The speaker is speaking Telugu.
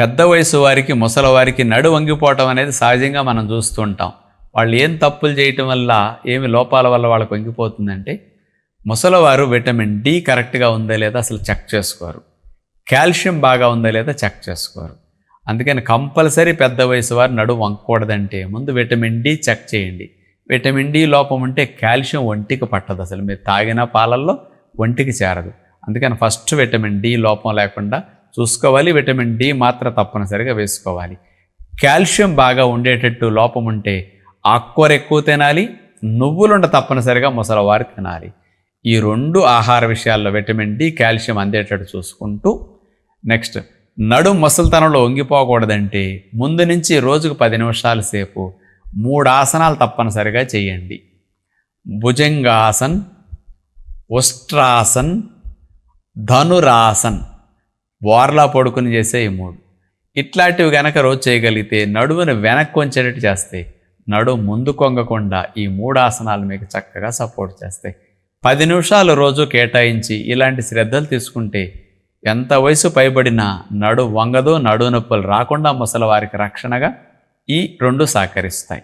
పెద్ద వయసు వారికి ముసలివారికి నడు వంగిపోవటం అనేది సహజంగా మనం చూస్తుంటాం. వాళ్ళు ఏం తప్పులు చేయటం వల్ల ఏమి లోపాల వల్ల వాళ్ళకి వంగిపోతుందంటే ముసలివారు విటమిన్ డి కరెక్ట్గా ఉందా లేదా అసలు చెక్ చేసుకోరు. కాల్షియం బాగా ఉందా లేదా చెక్ చేసుకోరు. అందుకని కంపల్సరీ పెద్ద వయసు వారు నడు వంకూడదంటే ముందు విటమిన్ డి చెక్ చేయండి. విటమిన్ డి లోపం ఉంటే కాల్షియం ఒంటికి పట్టదు అసలు. మీరు తాగిన పాలల్లో ఒంటికి చేరదు. అందుకని ఫస్ట్ విటమిన్ డి లోపం లేకుండా చూసుకోవాలి విటమిన్ డి మాత్రం తప్పనిసరిగా వేసుకోవాలి. కాల్షియం బాగా ఉండేటట్టు లోపం ఉంటే ఆకుకూర ఎక్కువ తినాలి నువ్వులుండ తప్పనిసరిగా ముసలివారు తినాలి. ఈ రెండు ఆహార విషయాల్లో విటమిన్ డి కాల్షియం అందేటట్టు చూసుకుంటూ నెక్స్ట్ నడు ముసలితనంలో వంగిపోకూడదంటే ముందు నుంచి రోజుకు పది నిమిషాల సేపు మూడు ఆసనాలు తప్పనిసరిగా చేయండి. భుజంగాసన్ ఉష్ట్రాసన్ ధనురాసన్. బోర్లా పడుకుని చేసే ఈ మూడు. ఇట్లాంటివి గనక రోజు చేయగలిగితే నడుమును వెనక్కి వంచేటట్టు చేస్తాయి నడుము ముందు కొంగకుండా ఈ మూడు ఆసనాలు మీకు చక్కగా సపోర్ట్ చేస్తాయి. పది నిమిషాలు రోజు కేటాయించి ఇలాంటి శ్రద్ధలు తీసుకుంటే ఎంత వయసు పైబడినా నడు వంగదు నడు నొప్పులు రాకుండా ముసలి వారికి రక్షణగా ఈ రెండు సహకరిస్తాయి.